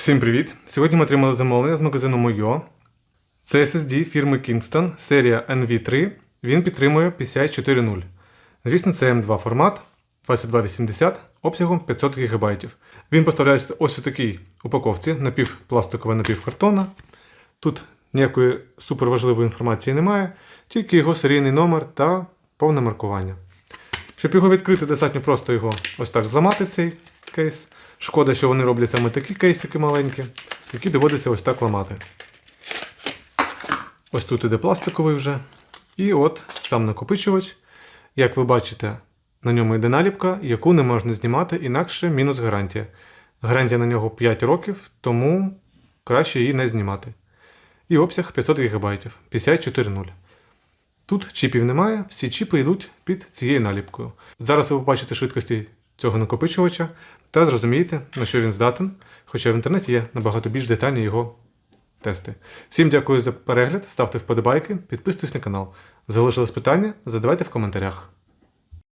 Всім привіт! Сьогодні ми отримали замовлення з магазину Moyo. Це SSD фірми Kingston, серія NV3. Він підтримує PCI 4.0. Звісно, це M2 формат 2280 обсягом 500 ГБ. Він поставляється ось у такій упаковці напівпластикова напівкартона. Тут ніякої суперважливої інформації немає, тільки його серійний номер та повне маркування. Щоб його відкрити, достатньо просто його ось так зламати цей кейс. Шкода, що вони роблять саме такі кейсики маленькі, які доводиться ось так ламати. Ось тут іде пластиковий вже. І от сам накопичувач. Як ви бачите, на ньому йде наліпка, яку не можна знімати, інакше мінус гарантія. Гарантія на нього 5 років, тому краще її не знімати. І обсяг 500 ГБ, PCI 4.0. Тут чіпів немає, всі чіпи йдуть під цією наліпкою. Зараз ви побачите швидкості цього накопичувача та зрозумієте, на що він здатен, хоча в інтернеті є набагато більш детальні його тести. Всім дякую за перегляд, ставте вподобайки, підписуйтесь на канал. Залишились питання, задавайте в коментарях.